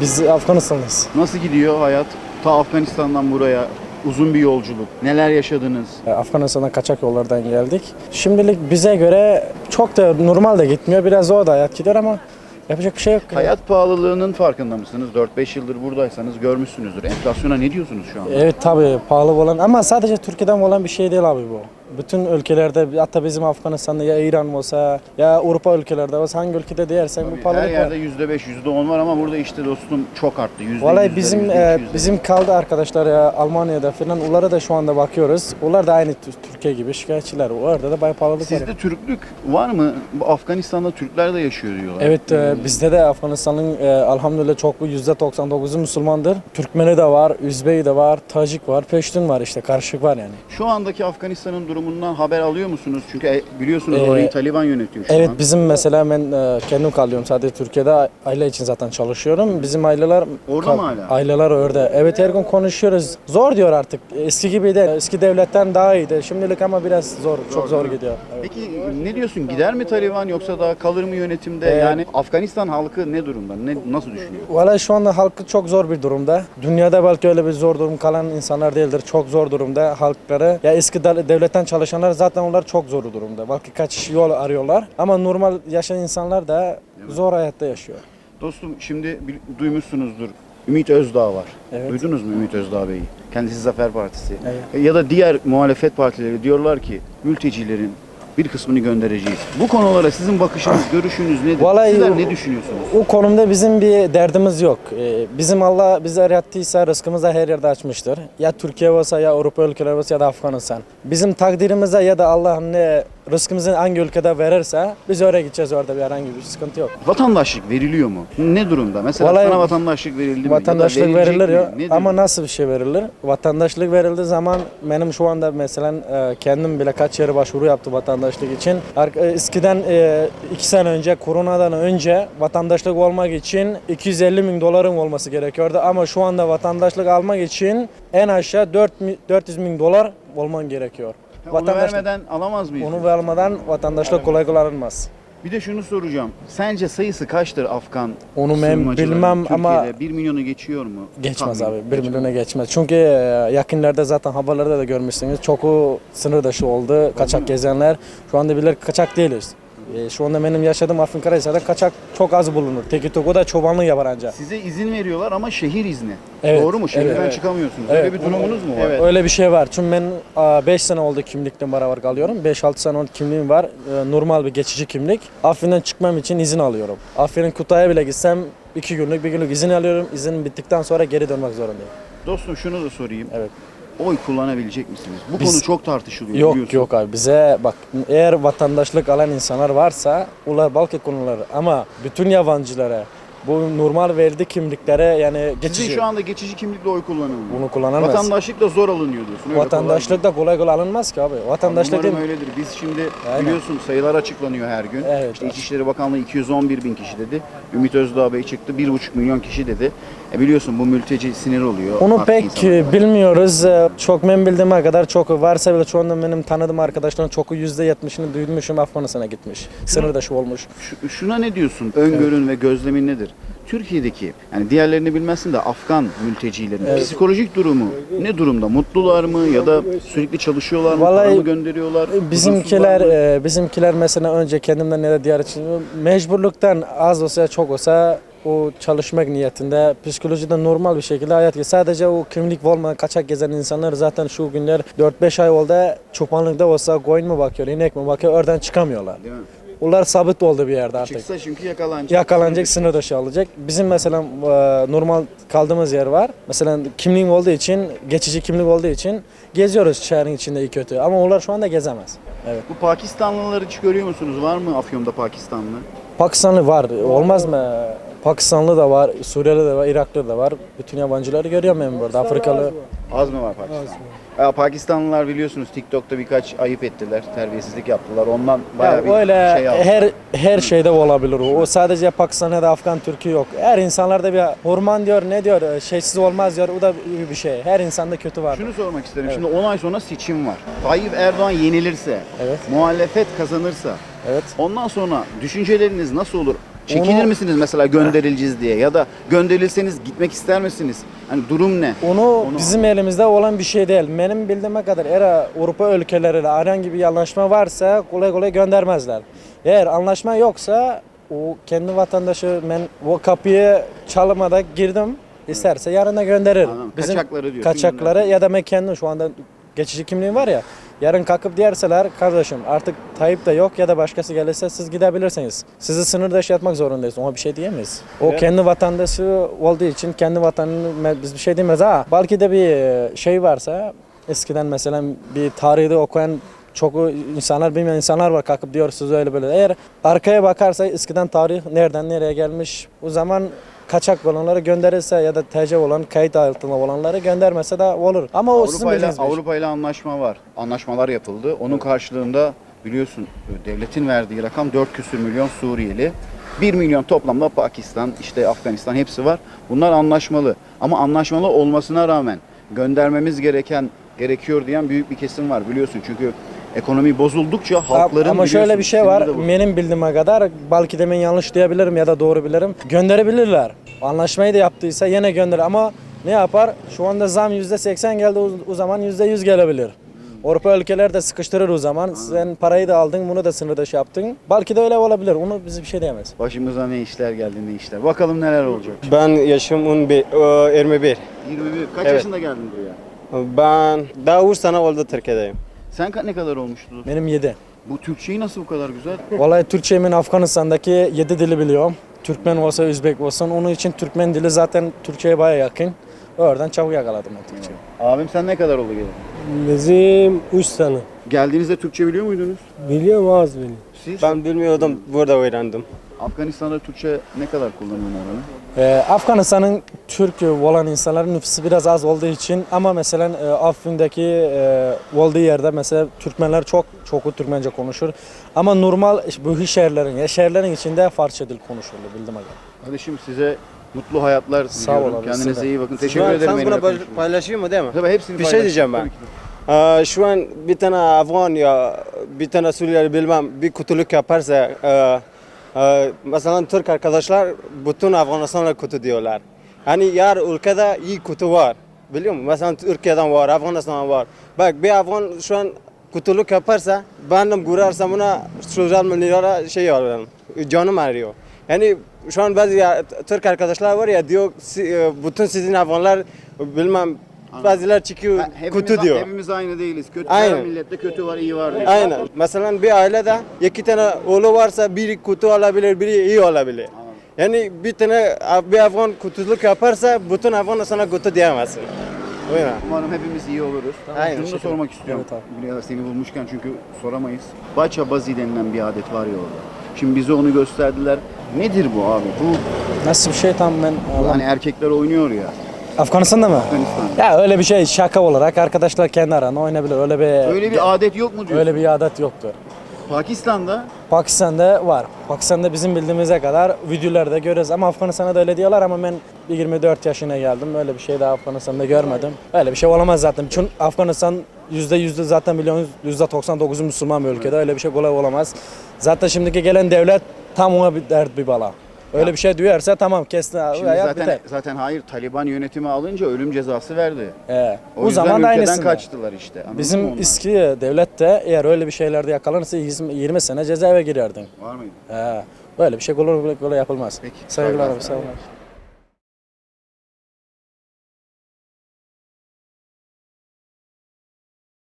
Biz Afganistanlıyız. Nasıl gidiyor hayat? Ta Afganistan'dan buraya uzun bir yolculuk. Neler yaşadınız? E, Afganistan'dan kaçak yollardan geldik. Şimdilik bize göre çok da normal de gitmiyor. Biraz zor da hayat gidiyor ama yapacak bir şey yok. Hayat pahalılığının farkında mısınız? 4-5 yıldır buradaysanız görmüşsünüzdür. Enflasyona ne diyorsunuz şu anda? Evet tabii pahalı olan ama sadece Türkiye'den olan bir şey değil abi bu. Bütün ülkelerde hatta bizim Afganistan'da ya İran olsa ya Avrupa ülkelerde olsa hangi ülkede diyersek bu Her pahalılık var. yerde %5, %10 var ama burada işte dostum çok arttı. %100'lere, Vallahi bizim %200'lere. e, bizim kaldı arkadaşlar ya Almanya'da falan onlara da şu anda bakıyoruz. Onlar da aynı Tü- Türkiye gibi şikayetçiler. Orada da bayağı pahalılık var. Sizde Türklük var mı? Bu Afganistan'da Türkler de yaşıyor diyorlar. Evet e, bizde de Afganistan'ın e, elhamdülillah çok %99'u Müslümandır. Türkmeni de var, Üzbeyi de var, Tacik var, Peştun var işte karışık var yani. Şu andaki Afganistan'ın durumundan haber alıyor musunuz? Çünkü e, biliyorsunuz Ee, orayı Taliban yönetiyor şu Evet an. bizim mesela ben e, kendim kalıyorum sadece Türkiye'de aile için zaten çalışıyorum. Bizim aileler Orada mı hala? Aileler orada. Evet her gün konuşuyoruz. Zor diyor artık. Eski gibi değil. Eski devletten daha iyiydi. Şimdilik ama biraz zor. çok zor değil mi? gidiyor. Evet. Peki ne diyorsun? Gider mi Taliban yoksa daha kalır mı yönetimde? Ee, yani Afganistan halkı ne durumda? Ne nasıl düşünüyor? Valla şu anda halkı çok zor bir durumda. Dünyada belki öyle bir zor durum kalan insanlar değildir. Çok zor durumda halkları. Ya eski de- devletten çalışanlar zaten onlar çok zor durumda. Belki kaç yol arıyorlar. Ama normal yaşayan insanlar da zor hayatta yaşıyor. Dostum şimdi bil- duymuşsunuzdur. Ümit Özdağ var. Evet. Duydunuz mu Ümit Özdağ Bey'i? Kendisi Zafer Partisi. Evet. Ya da diğer muhalefet partileri diyorlar ki mültecilerin bir kısmını göndereceğiz. Bu konulara sizin bakışınız, görüşünüz nedir? Vallahi Sizler o- ne düşünüyorsunuz? O konumda bizim bir derdimiz yok. Ee, Bizim Allah bize yarattıysa rızkımızı da her yerde açmıştır. Ya Türkiye olsa ya Avrupa ülkeleri olsa ya da Afganistan. Bizim takdirimize ya da Allah ne rızkımızı hangi ülkede verirse biz oraya gideceğiz orada bir herhangi bir sıkıntı yok. Vatandaşlık veriliyor mu? Ne durumda? Mesela Vallahi sana vatandaşlık verildi mi? Vatandaşlık verilir mi? ya ama nasıl bir şey verilir? Vatandaşlık verildiği zaman benim şu anda mesela e, kendim bile kaç yere başvuru yaptı vatandaşlık için. E, Eskiden e, iki sene önce koronadan önce vatandaşlık olmak için 250 bin doların olması gerekiyordu ama şu anda vatandaşlık almak için en aşağı 4 mi- 400 bin dolar olman gerekiyor. Onu Vatandaşlık vermeden alamaz mıyız? onu vermeden vatandaşlık kolay kolay alınmaz. Bir de şunu soracağım. Sence sayısı kaçtır Afgan Onu ben sığınmacıların bilmem ama- Türkiye'de 1 milyonu geçiyor mu? Geçmez Tahmin. abi. Bir milyona geçmez. Çünkü e, yakınlarda zaten haberlerde de görmüşsünüz. Çoku sınır dışı oldu. Kaçak gezenler. Şu anda bile kaçak değiliz. E, Şu anda benim yaşadığım Afyonkarahisar'da kaçak çok az bulunur. Teki toku da çobanlık yapar anca. Size izin veriyorlar ama şehir izni. Evet, Doğru mu? Şehirden evet. çıkamıyorsunuz. Evet, Öyle bir durumunuz mu var? Öyle bir şey var. Çünkü ben 5 sene oldu kimlikle beraber kalıyorum. 5-6 sene oldu kimliğim var. E, Normal bir geçici kimlik. Afyon'dan çıkmam için izin alıyorum. Afyon'un Kutay'a bile gitsem 2 günlük bir günlük izin alıyorum. İzin bittikten sonra geri dönmek zorundayım. Dostum şunu da sorayım. Evet. Oy kullanabilecek misiniz? Bu Biz- konu çok tartışılıyor Yok biliyorsun. yok abi bize bak eğer vatandaşlık alan insanlar varsa onlar belki konular ama bütün yabancılara bu normal verdi kimliklere yani Sizin geçici şu anda geçici kimlikle oy kullanılmıyor. bunu kullanamaz. Vatandaşlık da zor alınıyor diyorsun. öyle Vatandaşlık da kolay kolay alınmaz ki abi. kolay. Vatandaşlık değil Umarım mi? öyledir. Biz şimdi Aynen. biliyorsun sayılar açıklanıyor her gün. Evet, İşte evet. İçişleri Bakanlığı 211 bin kişi dedi. Ümit Özdağ Bey çıktı 1,5 milyon kişi dedi. E biliyorsun bu mülteci sinir oluyor. Onu pek bilmiyoruz. E, Çok ben bildiğime kadar çok varsa bile şu anda benim tanıdığım arkadaşlarım çok %70'ini duymuşum Afganistan'a gitmiş. Sınır dışı olmuş. Şu- şuna ne diyorsun? Öngörün ve gözlemin nedir? Türkiye'deki yani diğerlerini bilmezsin de Afgan mültecilerin Evet. psikolojik durumu ne durumda? Mutlular mı ya da sürekli çalışıyorlar mı? Vallahi Para mı gönderiyorlar? Bizimkiler Huzursuzlar mı? e, bizimkiler mesela önce kendimden ya da diğer için mecburluktan az olsa çok olsa o çalışmak niyetinde psikolojide normal bir şekilde hayat geçiyor. Sadece o kimlik olmadan kaçak gezen insanlar zaten şu günler 4-5 ay oldu çobanlıkta olsa koyun mu bakıyor, inek mi bakıyor oradan çıkamıyorlar. Değil mi? Onlar sabit oldu bir yerde artık. Çıksa çünkü yakalanacak. Yakalanacak, sınır dışı alacak. Bizim mesela e, normal kaldığımız yer var. Mesela kimliğim olduğu için, geçici kimlik olduğu için geziyoruz şehrin içinde iyi kötü. Ama onlar şu anda gezemez. Evet. Bu Pakistanlıları hiç görüyor musunuz? Var mı Afyon'da Pakistanlı? Pakistanlı var. Olmaz mı? Pakistanlı da var, Suriyeli de var, Iraklı da var. Bütün yabancıları görüyorum ben burada. Afrikalı. Az mı var Pakistan? Ya Pakistanlılar biliyorsunuz TikTok'ta birkaç ayıp ettiler, terbiyesizlik yaptılar. Ondan bayağı Ya bir öyle şey aldı. her her şeyde olabilir o. O sadece Pakistan ya da Afgan Türkiye yok. Her insanlarda bir hormon diyor, ne diyor, şeysiz olmaz diyor. O da bir şey. Her insanda kötü var. Şunu sormak isterim. Şimdi 10 ay sonra seçim var. Tayyip Erdoğan yenilirse, Evet. muhalefet kazanırsa Evet. ondan sonra düşünceleriniz nasıl olur? Çekinir Onu- misiniz mesela gönderileceğiz diye ya da gönderilseniz gitmek ister misiniz? Hani durum ne? Onu, bizim elimizde olan bir şey değil. Benim bildiğime kadar eğer Avrupa ülkeleriyle herhangi bir anlaşma varsa kolay kolay göndermezler. Eğer anlaşma yoksa o kendi vatandaşı ben o kapıyı çalmada girdim. İsterse yarın da gönderir. Anladım. Kaçakları diyorsun, Kaçakları ya da ben kendim şu anda geçici kimliğim var ya. Yarın kalkıp derseler kardeşim artık Tayyip de yok ya da başkası gelirse siz gidebilirsiniz. Sizi sınır dışı yatmak zorundayız. Ona bir şey diyemeyiz. O Evet. kendi vatandaşı olduğu için kendi vatanını biz bir şey demeyiz ha. Belki de bir şey varsa eskiden mesela bir tarihte okuyan çok insanlar bilmeyen insanlar var kalkıp diyor siz öyle böyle. Eğer arkaya bakarsa eskiden tarih nereden nereye gelmiş o zaman kaçak olanları gönderirse ya da TC olan kayıt altında olanları göndermese de olur. Ama o sizin Avrupa ile bildiğiniz bir. Avrupa ile anlaşma var. Anlaşmalar yapıldı. Onun karşılığında biliyorsun devletin verdiği rakam 4 küsür milyon Suriyeli. 1 milyon toplamda Pakistan, işte Afganistan hepsi var. Bunlar anlaşmalı. Ama anlaşmalı olmasına rağmen göndermemiz gereken gerekiyor diyen büyük bir kesim var biliyorsun. Çünkü ekonomi bozuldukça halkların Ama şöyle bir şey var. Benim bildiğime kadar belki de ben yanlış diyebilirim ya da doğru bilirim. Gönderebilirler. Anlaşmayı da yaptıysa yine gönder ama ne yapar? Şu anda zam %80 geldi o, zaman %100 gelebilir. Avrupa ülkeler de sıkıştırır o zaman. Sen parayı da aldın, bunu da sınır dışı yaptın. Belki de öyle olabilir. Onu bize bir şey diyemez. Başımıza ne işler geldi ne işler. Bakalım neler olacak. Ben yaşım 11, e, 21. 21. Kaç Evet. yaşında geldin buraya? Ben daha 3 sene oldu Türkiye'deyim. Sen ka- ne kadar olmuştu? Benim 7. Bu Türkçeyi nasıl bu kadar güzel? Vallahi Türkçe ben Afganistan'daki 7 dili biliyorum. Türkmen olsa, Özbek olsun. Onun için Türkmen dili zaten Türkçe'ye baya yakın. Oradan çabuk yakaladım ben Türkçeyi. Abim sen ne kadar oldu gelin? Bizim 3 sene. Geldiğinizde Türkçe biliyor muydunuz? Biliyorum az biliyorum. Siz? Ben bilmiyordum, burada öğrendim. Afganistan'da Türkçe ne kadar kullanıyorsun oranı? Ee, Afganistan'ın Türk olan insanların nüfusu biraz az olduğu için ama mesela e, Afrin'deki e, olduğu yerde mesela Türkmenler çok çok Türkmence konuşur. Ama normal bu şehirlerin, ya şehirlerin içinde Farsça dil konuşulur bildiğime göre. Kardeşim size mutlu hayatlar Sağ diliyorum. olun, Kendinize iyi bakın. Şu Teşekkür an ederim. sen için. paylaşayım mı değil mi? Tabii hepsini Bir şey diyeceğim ben. Ee, şu an bir tane Afgan ya bir tane Suriyeli bilmem bir kutuluk yaparsa e, mesela Türk arkadaşlar bütün Afganistan'a kutu diyorlar. Hani yer ülkede iyi kutu var. Biliyor musun? Mesela Türkiye'den var, Afganistan'dan var. Bak bir Afgan şu an kutuluk yaparsa bendim gurersem buna sosyal medyada şey alırım. Canım arıyor. Yani şu an bazı ya, Türk arkadaşlar var ya diyor e, bütün sizin Afganlar bilmem bazılar çıkıyor Ha, hepimiz, kutu diyor. hepimiz aynı değiliz. Kötü Aynen. her millette kötü var, iyi var diyor. Aynen. Mesela bir ailede iki tane oğlu varsa biri kutu alabilir, biri iyi olabilir. Yani bir tane bir Afgan kutuluk yaparsa bütün Afgan sana kutu diyemezsin. Öyle. Umarım hepimiz iyi oluruz. Aynen. Şunu da sormak istiyorum. Evet Birader seni bulmuşken çünkü soramayız. Baça bazi denilen bir adet var ya orada. Şimdi bize onu gösterdiler. Nedir bu abi? Bu Nasıl bir şey tam ben hani erkekler oynuyor ya. Afganistan'da mı? Afganistan. Ya öyle bir şey şaka olarak arkadaşlar kendi arasında oynayabilir. Öyle bir Öyle bir adet yok mu diyorsun? öyle bir adet yoktur. Pakistan'da Pakistan'da var. Pakistan'da bizim bildiğimize kadar videolarda görüyoruz ama Afganistan'da da öyle diyorlar ama ben bir 24 yaşına geldim. Öyle bir şey daha Afganistan'da görmedim. Öyle bir şey olamaz zaten. Çünkü Afganistan yüzde yüzde zaten biliyorsunuz yüzde 99'u Müslüman bir ülkede. Öyle bir şey kolay olamaz. Zaten şimdiki gelen devlet tam ona bir dert bir bala. Öyle bir şey duyarsa tamam kesin şimdi hayat zaten biter. zaten hayır Taliban yönetimi alınca ölüm cezası verdi. Ee, O, o zaman da aynısını. kaçtılar işte. Anladın Bizim eski devlet de eğer öyle bir şeylerde yakalanırsa 20 20 sene cezaeve girerdin. var mıydı? Ee, böyle bir şey kolay kolay yapılmaz. Peki, Saygılar saygılar. abi, sağ olun.